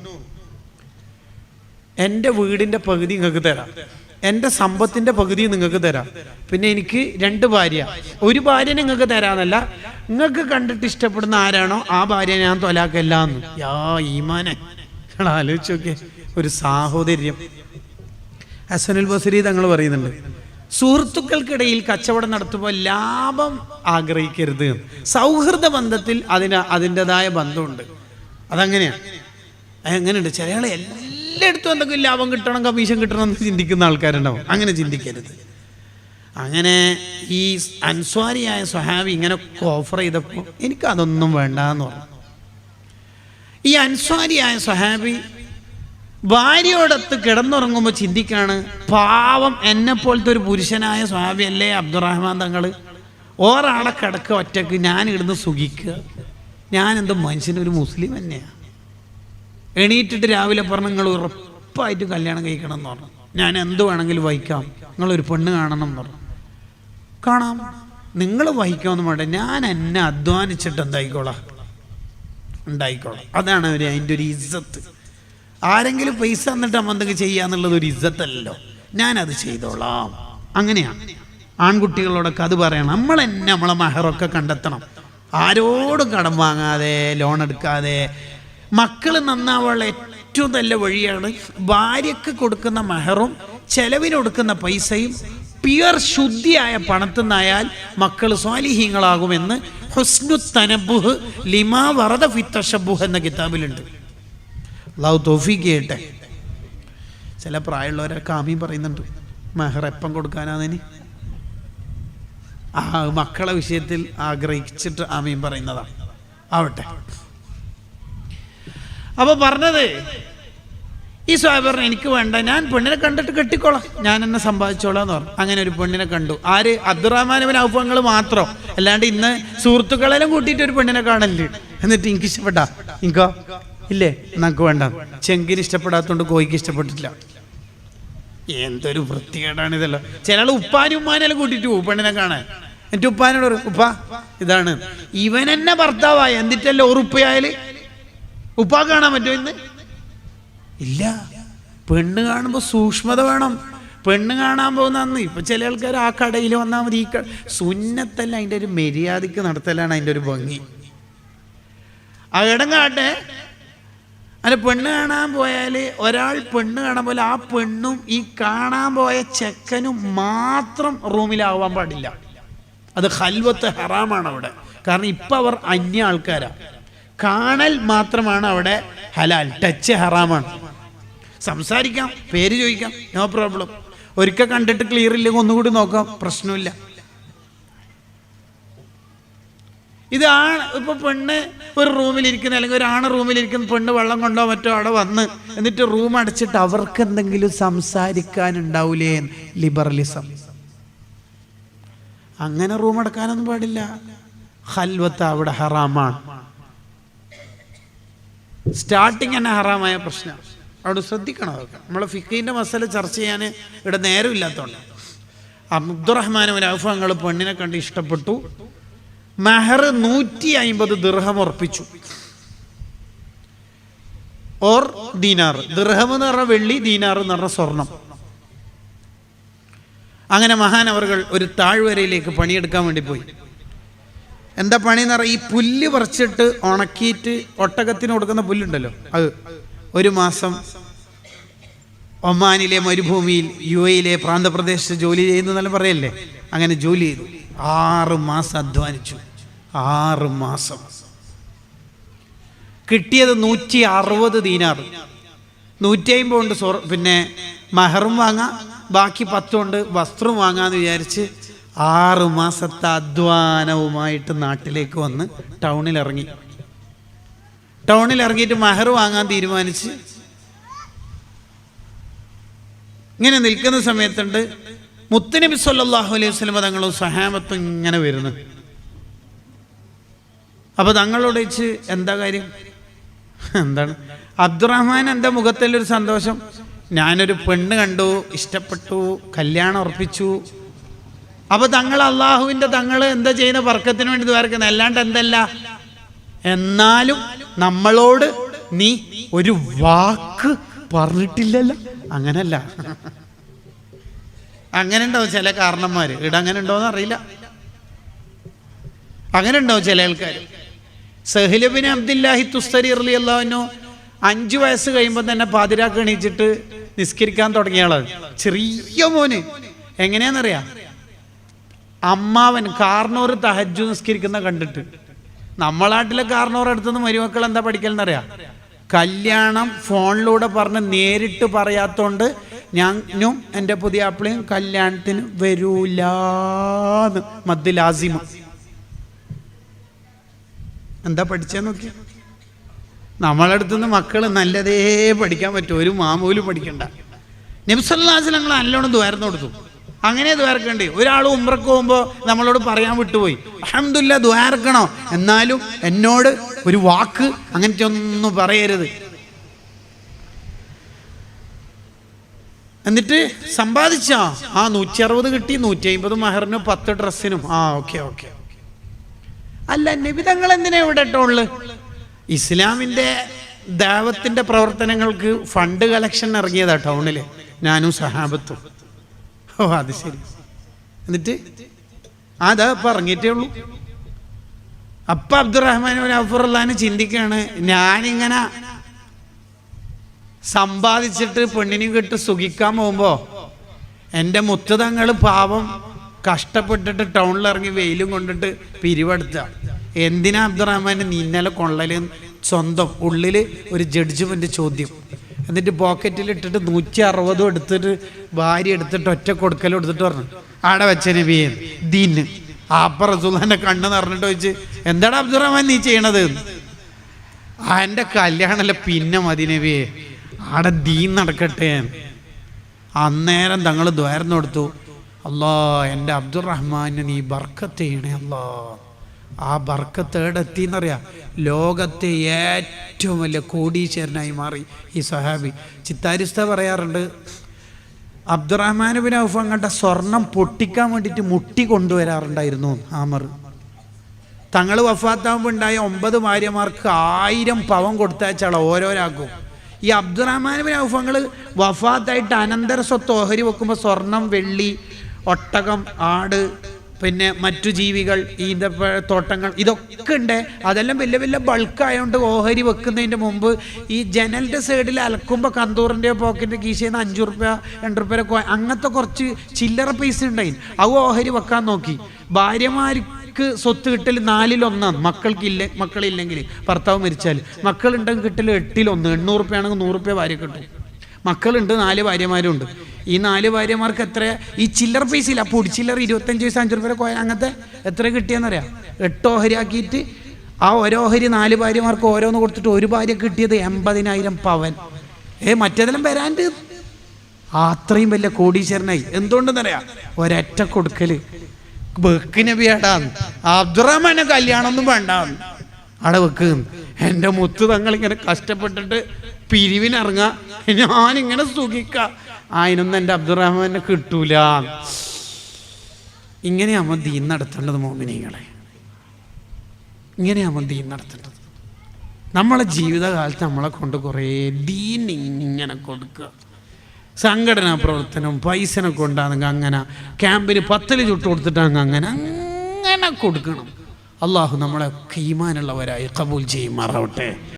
എന്റെ വീടിന്റെ പകുതി നിങ്ങൾക്ക് തരാം. എന്റെ സമ്പത്തിന്റെ പകുതി നിങ്ങൾക്ക് തരാം. പിന്നെ എനിക്ക് രണ്ട് ഭാര്യ. ഒരു ഭാര്യ നിങ്ങൾക്ക് തരാന്നല്ല നിങ്ങൾക്ക് കണ്ടിട്ട് ഇഷ്ടപ്പെടുന്ന ആരാണോ ആ ഭാര്യ ഞാൻ തൊലാക്കല്ല എന്ന് യാ ഈമാനെ. നിങ്ങൾ ആലോചിച്ച് നോക്കിയേ. ഒരു സാഹോദര്യം. ഹസനുൽ ബസരി തങ്ങൾ പറയുന്നുണ്ട് സുഹൃത്തുക്കൾക്കിടയിൽ കച്ചവടം നടത്തുമ്പോൾ ലാഭം ആഗ്രഹിക്കരുത്. സൗഹൃദ ബന്ധത്തിൽ അതിന് അതിന്റെതായ ബന്ധമുണ്ട്. അതങ്ങനെയാണ് എങ്ങനെയുണ്ട്? ചില എല്ലായിടത്തും എന്തെങ്കിലും ലാഭം കിട്ടണം കമ്മീഷൻ കിട്ടണം എന്ന് ചിന്തിക്കുന്ന ആൾക്കാരുണ്ടാവും. അങ്ങനെ ചിന്തിക്കരുത്. അങ്ങനെ ഈ അൻസ്വാരിയായ സ്വഹാബി ഇങ്ങനെ ഓഫർ ചെയ്തപ്പോൾ എനിക്ക് അതൊന്നും വേണ്ട എന്ന് പറഞ്ഞു. ഈ അൻസ്വാരിയായ സ്വഹാബി ഭാര്യയോടൊത്ത് കിടന്നുറങ്ങുമ്പോൾ ചിന്തിക്കാണ് പാവം എന്നെ പോലത്തെ ഒരു പുരുഷനായ സ്വഹാബി അല്ലേ അബ്ദുറഹ്മാൻ തങ്ങൾ ഓരാളെ കിടക്കുക ഒറ്റയ്ക്ക് ഞാൻ ഇടുന്ന് സുഖിക്കുക. ഞാനെന്തോ മനുഷ്യനൊരു മുസ്ലിം തന്നെയാണ് എണീറ്റിട്ട് രാവിലെ പറഞ്ഞു നിങ്ങൾ ഉറപ്പായിട്ട് കല്യാണം കഴിക്കണം എന്ന് പറഞ്ഞു. ഞാൻ എന്ത് വേണമെങ്കിലും വഹിക്കാം. നിങ്ങളൊരു പെണ്ണ് കാണണം എന്ന് പറഞ്ഞു. കാണാം. നിങ്ങൾ വഹിക്കാമെന്ന് പറഞ്ഞാൽ ഞാൻ എന്നെ അധ്വാനിച്ചിട്ട് എന്തായിക്കോളാം? ഉണ്ടായിക്കോളാം. അതാണ് ഒരു അതിന്റെ ഒരു ഇജ്ജത്ത് ആരെങ്കിലും പൈസ തന്നിട്ട് അമ്മ എന്തെങ്കിലും ചെയ്യാന്നുള്ളത് ഒരു ഇജ്ജത്തല്ലോ ഞാനത് ചെയ്തോളാം. അങ്ങനെയാണ് ആൺകുട്ടികളോടൊക്കെ അത് പറയണം. നമ്മൾ തന്നെ നമ്മളെ മഹറൊക്കെ കണ്ടെത്തണം. ആരോടും കടം വാങ്ങാതെ ലോൺ എടുക്കാതെ മക്കൾ നന്നാവാനുള്ള ഏറ്റവും നല്ല വഴിയാണ് ഭാര്യക്ക് കൊടുക്കുന്ന മെഹറും ചെലവിന് കൊടുക്കുന്ന പൈസയും പ്യുവർ ശുദ്ധിയായ പണത്തിൽ നിന്നായാൽ മക്കൾ സ്വാലിഹീങ്ങളാകുമെന്ന് ഹുസ്നു തനബുഹ് ലിമാ വറദ ഫിത്തഷബുഹ് എന്ന കിതാബിലുണ്ട്. അള്ളാഹു തോഫിക്ക് ചെയ്യട്ടെ. ചില പ്രായമുള്ളവരൊക്കെ ആമീൻ പറയുന്നുണ്ട് മെഹർ എപ്പം കൊടുക്കാനാന്നിനി ആ മക്കളെ വിഷയത്തിൽ ആഗ്രഹിച്ചിട്ട് ആമീൻ പറയുന്നതാണ് ആവട്ടെ. അപ്പൊ പറഞ്ഞത് ഈ സ്വാമി പറഞ്ഞു എനിക്ക് വേണ്ട ഞാൻ പെണ്ണിനെ കണ്ടിട്ട് കെട്ടിക്കോളാം. ഞാൻ എന്നെ സമ്പാദിച്ചോളാം എന്ന് പറഞ്ഞു. അങ്ങനെ ഒരു പെണ്ണിനെ കണ്ടു. ആര്? ഇവൻ ഔഫങ്ങൾ മാത്രം. അല്ലാണ്ട് ഇന്ന് സുഹൃത്തുക്കളെല്ലാം കൂട്ടിയിട്ട് ഒരു പെണ്ണിനെ കാണല്ലേ എന്നിട്ട് എനിക്ക് ഇഷ്ടപ്പെട്ടാ ഇങ്കോ ഇല്ലേ? നമുക്ക് വേണ്ട. ചെങ്കിന് ഇഷ്ടപ്പെടാത്തതുകൊണ്ട് കോയിക്ക് ഇഷ്ടപ്പെട്ടിട്ടില്ല. എന്തൊരു വൃത്തികേടാണ് ഇതല്ലോ ചില ഉപ്പാനും ഉമ്മാനെല്ലാം കൂട്ടിയിട്ട് പോകും പെണ്ണിനെ കാണാൻ. എന്നിട്ട് ഉപ്പാനോട് ഉപ്പ ഇതാണ്. ഇവൻ എന്നെ ഭർത്താവായ. എന്നിട്ടല്ലേ ഉറുപ്പയായാൽ? ഉപ്പാ കാണാൻ പറ്റുമോ ഇന്ന്? ഇല്ല. പെണ്ണ് കാണുമ്പോൾ സൂക്ഷ്മത വേണം. പെണ്ണ് കാണാൻ പോകുന്ന അന്ന് ഇപ്പൊ ചില ആൾക്കാർ ആ കടയിൽ വന്നാൽ മതി. ഈ കട സുന്നത്തല്ല അതിന്റെ ഒരു മര്യാദയ്ക്ക് നടത്തലാണ് അതിന്റെ ഒരു ഭംഗി. ആ ഇടം കാട്ടെ. അല്ല പെണ്ണ് കാണാൻ പോയാൽ ഒരാൾ പെണ്ണ് കാണാൻ പോലെ ആ പെണ്ണും ഈ കാണാൻ പോയ ചെക്കനും മാത്രം റൂമിലാവാൻ പാടില്ല. അത് ഹൽവത്ത് ഹറാമാണ് അവിടെ. കാരണം ഇപ്പം അവർ അന്യ ആൾക്കാരാണ് കാണൽ മാത്രമാണ് അവിടെ ഹലാൽ. ടച്ച് ഹറാമാണ്. സംസാരിക്കാം പേര് ചോദിക്കാം നോ പ്രോബ്ലം ഒരിക്കൽ കണ്ടിട്ട് ക്ലിയർ ഇല്ലെങ്കിൽ ഒന്നുകൂടി നോക്കാം പ്രശ്നമില്ല. ഇതാണ് ഇപ്പൊ പെണ്ണ് ഒരു റൂമിൽ റൂമിലിരിക്കുന്ന അല്ലെങ്കിൽ ഒരു ആണ് റൂമിലിരിക്കുന്ന പെണ്ണ് വെള്ളം കൊണ്ടോ മറ്റോ അവിടെ വന്ന് എന്നിട്ട് റൂം അടച്ചിട്ട് അവർക്ക് എന്തെങ്കിലും സംസാരിക്കാനുണ്ടാവൂലേ ലിബറലിസം അങ്ങനെ റൂം അടക്കാനൊന്നും പാടില്ല. ഹൽവത്ത് അവിടെ ഹറാമാണ്. സ്റ്റാർട്ടിങ് തന്നെ ഹറാമായ പ്രശ്നം. അവിടെ ശ്രദ്ധിക്കണം അതൊക്കെ. നമ്മളെ ഫിക്കീന്റെ മസല ചർച്ച ചെയ്യാൻ ഇവിടെ നേരമില്ലാത്തതുകൊണ്ട്. അബ്ദുറഹ്മാൻ ഒരു രാഫങ്ങൾ പെണ്ണിനെ കണ്ട് ഇഷ്ടപ്പെട്ടു. മെഹർ നൂറ്റി അയിമ്പത് ദീർഹം ഉറപ്പിച്ചു. ഓർ ദീനാർ ദീർഹം എന്ന് പറഞ്ഞ വെള്ളി ദീനാർ എന്ന് പറഞ്ഞ സ്വർണം. അങ്ങനെ അവർ ഒരു താഴ്വരയിലേക്ക് പണിയെടുക്കാൻ വേണ്ടി പോയി. എന്താ എന്ന് പറഞ്ഞാൽ ഈ പുല്ല് പറിച്ചിട്ട് ഉണക്കിയിട്ട് ഒട്ടകത്തിന് കൊടുക്കുന്ന പുല്ലുണ്ടല്ലോ. അത് ഒരു മാസം ഒമാനിലെ മരുഭൂമിയിൽ യു എയിലെ പ്രാന്തപ്രദേശത്ത് ജോലി ചെയ്യുന്നു എന്നാലും പറയല്ലേ? അങ്ങനെ ജോലി ചെയ്തു. ആറ് മാസം അധ്വാനിച്ചു. ആറ് മാസം. കിട്ടിയത് നൂറ്റി അറുപത് ദീനാർ. നൂറ്റി അമ്പത് സ്വർ പിന്നെ മഹറും വാങ്ങാം. ബാക്കി പത്തുണ്ട് വസ്ത്രം വാങ്ങാന്ന് വിചാരിച്ച് ആറ് മാസത്തെ അധ്വാനവുമായിട്ട് നാട്ടിലേക്ക് വന്ന് ടൗണിൽ ഇറങ്ങി ടൗണിൽ ഇറങ്ങിയിട്ട് മഹർ വാങ്ങാൻ തീരുമാനിച്ച് ഇങ്ങനെ നിൽക്കുന്ന സമയത്തുണ്ട് മുത്തനബി സല്ലല്ലാഹു അലൈഹി വസല്ലം തങ്ങളും സഹാബത്തും ഇങ്ങനെ വരുന്നു. അപ്പൊ തങ്ങളോട് വെച്ച് എന്താ കാര്യം? എന്താണ്? അബ്ദുറഹ്മാൻ എന്റെ മുഖത്തിലൊരു സന്തോഷം? ഞാനൊരു പെണ്ണ് കണ്ടു ഇഷ്ടപ്പെട്ടു കല്യാണം ഉറപ്പിച്ചു അപ്പൊ തങ്ങൾ അള്ളാഹുവിന്റെ തങ്ങൾ എന്താ ചെയ്യുന്ന? വർക്കത്തിന് വേണ്ടി ദ്വാരക്കുന്നത് അല്ലാണ്ട് എന്തല്ല? എന്നാലും നമ്മളോട് നീ ഒരു വാക്ക് പറഞ്ഞിട്ടില്ലല്ലോ. അങ്ങനല്ല. അങ്ങനെ ഉണ്ടാവും ചില കാരണന്മാര്? ഇവിടെ അങ്ങനെ ഉണ്ടോന്ന് അറിയില്ല. അങ്ങനെ ഉണ്ടാവും ചില ആൾക്കാർ സഹ്ലബിൻ അബ്ദുല്ലാഹി തുസ്തരി അർലി അള്ളാഹുനു അഞ്ചു വയസ്സ് കഴിയുമ്പോൾ തന്നെ പാതിരാക്ക് എണീച്ചിട്ട് നിസ്കരിക്കാൻ തുടങ്ങിയ ആളാണ്. ചെറിയ മോന്. എങ്ങനെയാണെന്നറിയാം അമ്മാവൻ കാർണോർ തഹജു നിസ്കരിക്കുന്ന കണ്ടിട്ട്. നമ്മളാട്ടിലെ കാർണോർ അടുത്തുനിന്ന് മരുമക്കൾ എന്താ പഠിക്കലെന്നറിയാം? കല്യാണം ഫോണിലൂടെ പറഞ്ഞ് നേരിട്ട് പറയാത്തോണ്ട് ഞാനും എന്റെ പുതിയ ആപ്പിളെയും കല്യാണത്തിന് വരൂലാന്ന് മദ്ദിലാസിമ എന്താ പഠിച്ചേ നോക്കി നമ്മളടുത്തുനിന്ന് മക്കൾ നല്ലതേ പഠിക്കാൻ പറ്റും. ഒരു മാമൂലും പഠിക്കണ്ട. നബ്സല്ലാസ് ഞങ്ങൾ നല്ലോണം ദ്വാരം കൊടുത്തു. അങ്ങനെ ദ്വാരക്കണ്ടേ ഒരാൾ ഉമ്രക്ക് പോകുമ്പോൾ നമ്മളോട് പറയാൻ വിട്ടുപോയി. അഹമ്മദില്ല ദ്വാരക്കണോ എന്നാലും എന്നോട് ഒരു വാക്ക് അങ്ങനത്തെ ഒന്നും പറയരുത്. എന്നിട്ട് സമ്പാദിച്ചോ? ആ നൂറ്റി അറുപത് കിട്ടി നൂറ്റി അമ്പത് മഹറിനും പത്ത് ഡ്രസ്സിനും. ആ ഓക്കെ ഓക്കെ അല്ല നിബിതങ്ങൾ എന്തിനാ ഇവിടെ ഇട്ടോൾ? ഇസ്ലാമിന്റെ ദാവത്തിന്റെ പ്രവർത്തനങ്ങൾക്ക് ഫണ്ട് കളക്ഷൻ ഇറങ്ങിയതാ ടൗണിൽ. ഞാനും സഹാബത്തും. ഓ അത് ശരി. എന്നിട്ട്? അതാ പറഞ്ഞിട്ടേ ഉള്ളൂ. അപ്പൊ അബ്ദുറഹ്മാൻ അഫുറുല്ലാന് ചിന്തിക്കാണ് ഞാനിങ്ങനെ സമ്പാദിച്ചിട്ട് പെണ്ണിനെ കിട്ട് സുഖിക്കാൻ പോകുമ്പോ എന്റെ മുത്തതങ്ങൾ പാവം കഷ്ടപ്പെട്ടിട്ട് ടൗണിൽ ഇറങ്ങി വെയിലും കൊണ്ടിട്ട് പിരിവെടുത്ത. എന്തിനാ അബ്ദുറഹ്മാൻ നിന്നലെ കൊള്ളലും? സ്വന്തം ഉള്ളിൽ ഒരു ജഡ്ജ്മെന്റ് ചോദ്യം. എന്നിട്ട് പോക്കറ്റിൽ ഇട്ടിട്ട് നൂറ്റി അറുപതും എടുത്തിട്ട് ഭാര്യ എടുത്തിട്ട് ഒറ്റ കൊടുക്കലും എടുത്തിട്ട് പറഞ്ഞു. ആടെ വെച്ച നബിയെ ദീന്. ആപ്പ റസൂലിന്റെ കണ്ണ് നിറഞ്ഞിട്ട് വെച്ച് എന്താടാ അബ്ദുറഹ്മാൻ നീ ചെയ്യണത്? ആ എന്റെ കല്യാണമല്ല പിന്നെ മതി നബിയെ. ആടെ ദീൻ നടക്കട്ടെ. അന്നേരം തങ്ങൾ ദ്വാരം കൊടുത്തു അല്ലാ എന്റെ അബ്ദുറഹ്മാൻ നീ ബർക്കത്ത് ചെയ്യണേ അല്ലാ. ആ ബർക്കത്ത് എവിടെത്തി എന്നറിയാം ലോകത്തെ ഏറ്റവും വലിയ കോടീശ്വരനായി മാറി ഈ സഹാബി ചിത്താരിസ്ത പറയാറുണ്ട് അബ്ദുറഹ്മാൻ ബിൻ ഔഫ് അങ്ങോട്ട് സ്വർണം പൊട്ടിക്കാൻ വേണ്ടിയിട്ട് മുട്ടി കൊണ്ടുവരാറുണ്ടായിരുന്നു ആമർ. തങ്ങൾ വഫാത്താകുമ്പോൾ ഉണ്ടായ ഒമ്പത് ഭാര്യമാർക്ക് ആയിരം പവം കൊടുത്തയച്ചാളെ ഓരോരാക്കും ഈ അബ്ദുറഹ്മാൻ ബിൻ ഔഫ് അങ്ങൾ വഫാത്തായിട്ട് അനന്തര സ്വത്ത് ഓഹരി വെക്കുമ്പോൾ സ്വർണം വെള്ളി ഒട്ടകം ആട് പിന്നെ മറ്റു ജീവികൾ ഈന്തപ്പഴ തോട്ടങ്ങൾ ഇതൊക്കെ ഉണ്ട്. അതെല്ലാം വലിയ വലിയ ബൾക്കായതുകൊണ്ട് ഓഹരി വെക്കുന്നതിന്റെ മുമ്പ് ഈ ജനലിന്റെ സൈഡിൽ അലക്കുമ്പോൾ കന്തൂറിന്റെയോ പോക്കറ്റിന്റെ കീശയിൽ നിന്ന് അഞ്ച് റുപ്യ രണ്ട് റുപ്യ അങ്ങനത്തെ കുറച്ച് ചില്ലറ പൈസ ഉണ്ടായി അത് ഓഹരി വെക്കാൻ നോക്കി. ഭാര്യമാർക്ക് സ്വത്ത് കിട്ടൽ നാലിലൊന്നാണ്. മക്കൾക്കില്ല മക്കളില്ലെങ്കിൽ ഭർത്താവ് മരിച്ചാൽ മക്കളുണ്ടെങ്കിൽ കിട്ടൽ എട്ടിലൊന്ന്. എണ്ണൂറ് റുപ്യ നൂറ് റുപ്യ ഭാര്യ കിട്ടും. മക്കളുണ്ട് നാല് ഭാര്യമാരുണ്ട്. ഈ നാല് ഭാര്യമാർക്ക് എത്ര? ഈ ചില്ലർ പൈസയില്ല ഇല്ല. പൊടിച്ചില്ലറ ഇരുപത്തഞ്ച് വയസ്സ് അഞ്ച് രൂപ കോയ അങ്ങനത്തെ എത്ര കിട്ടിയെന്നറിയാം? എട്ട് ഓഹരി ആക്കിയിട്ട് ആ ഓരോഹരി നാല് ഭാര്യമാർക്ക് ഓരോന്ന് കൊടുത്തിട്ട് ഒരു ഭാര്യ കിട്ടിയത് എൺപതിനായിരം പവൻ. ഏ മറ്റേതെല്ലാം വരാണ്ട്? അത്രയും വലിയ കോടീശ്വരനായി. എന്തുകൊണ്ടെന്നറിയാം? ഒരറ്റ കൊടുക്കൽ. വെക്ക് വേടാന്ന് അബ്ദുറഹ്മാനെ കല്യാണം ഒന്നും വേണ്ടാന്ന്. അവിടെ വെക്ക്. എന്റെ മുത്തു തങ്ങൾ ഇങ്ങനെ കഷ്ടപ്പെട്ടിട്ട് പിരിവിനിറങ്ങാ. ഞാനിങ്ങനെ സുഖിക്ക. അതിനൊന്നും എന്റെ അബ്ദുറഹ്മാനെ കിട്ടൂല. ഇങ്ങനെയാകുമ്പോൾ ദീൻ നടത്തേണ്ടത് മോമിനികളെ ഇങ്ങനെയാകുമ്പോൾ ദീൻ നടത്തേണ്ടത്. നമ്മളെ ജീവിതകാലത്ത് നമ്മളെ കൊണ്ട് കുറേ ദീൻ ഇങ്ങനെ കൊടുക്കുക. സംഘടനാ പ്രവർത്തനം പൈസനെ കൊണ്ടാണെങ്കിൽ അങ്ങനെ ക്യാമ്പിന് പത്തിൽ ചുട്ട് കൊടുത്തിട്ടാണെങ്കിൽ അങ്ങനെ അങ്ങനെ കൊടുക്കണം. അള്ളാഹു നമ്മളെ ഈമാനുള്ളവരായി കബൂൽ ചെയ്യുമാറാവട്ടെ